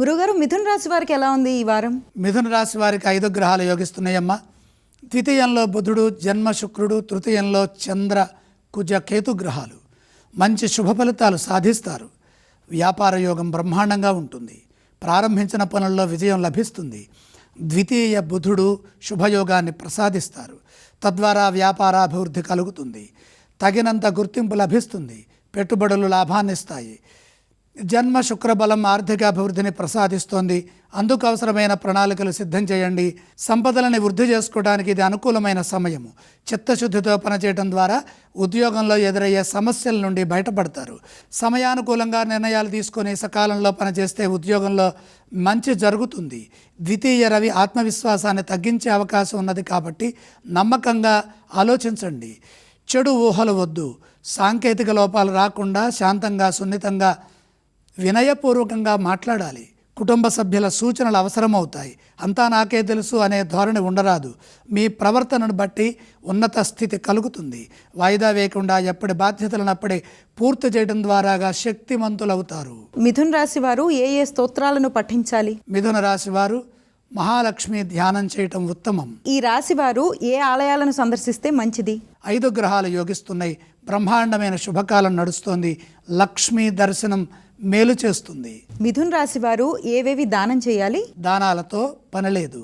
గురుగారు మిథున రాశి వారికి ఎలా ఉంది ఈ వారం? మిథున రాశి వారికి ఐదు గ్రహాలు యోగిస్తున్నాయమ్మా. ద్వితీయంలో బుధుడు జన్మ శుక్రుడు తృతీయంలో చంద్ర కుజ కేతు గ్రహాలు. మంచి శుభ ఫలితాలు సాధిస్తారు. వ్యాపార యోగం బ్రహ్మాండంగా ఉంటుంది. ప్రారంభించిన పనుల్లో విజయం లభిస్తుంది. ద్వితీయ బుధుడు శుభయోగాన్ని ప్రసాదిస్తారు. తద్వారా వ్యాపారాభివృద్ధి కలుగుతుంది. తగినంత గుర్తింపు లభిస్తుంది. పెట్టుబడులు లాభాన్నిస్తాయి. జన్మ శుక్రబలం ఆర్థిక అభివృద్ధిని ప్రసాదిస్తోంది. అందుకు అవసరమైన ప్రణాళికలు సిద్ధం చేయండి. సంపదలని వృద్ధి చేసుకోవడానికి ఇది అనుకూలమైన సమయము. చిత్తశుద్ధితో పనిచేయడం ద్వారా ఉద్యోగంలో ఎదురయ్యే సమస్యల నుండి బయటపడతారు. సమయానుకూలంగా నిర్ణయాలు తీసుకొని సకాలంలో పనిచేస్తే ఉద్యోగంలో మంచి జరుగుతుంది. ద్వితీయ రవి ఆత్మవిశ్వాసాన్ని తగ్గించే అవకాశం ఉన్నది కాబట్టి నమ్మకంగా ఆలోచించండి. చెడు ఊహలు వద్దు. సాంకేతిక లోపాలు రాకుండా శాంతంగా సున్నితంగా వినయపూర్వకంగా మాట్లాడాలి. కుటుంబ సభ్యుల సూచనలు అవసరమవుతాయి. అంతా నాకే తెలుసు అనే ధోరణి ఉండరాదు. మీ ప్రవర్తనను బట్టి ఉన్నత స్థితి కలుగుతుంది. వాయిదా వేయకుండా ఎప్పటి బాధ్యతలను అప్పుడే పూర్తి చేయడం ద్వారాగా శక్తిమంతులవుతారు. మిథున్ రాశి వారు ఏ ఏ స్తోత్రాలను పఠించాలి? మిథున రాశి వారు మహాలక్ష్మి ధ్యానం చేయటం ఉత్తమం. ఈ రాశి వారు ఏ ఆలయాలను సందర్శిస్తే మంచిది? ఐదు గ్రహాలు యోగిస్తున్నాయి. బ్రహ్మాండమైన శుభకాలం నడుస్తోంది. లక్ష్మీ దర్శనం మేలు చేస్తుంది. మిథున్ రాశి వారు ఏవేవి దానం చేయాలి? దానాలతో పనిలేదు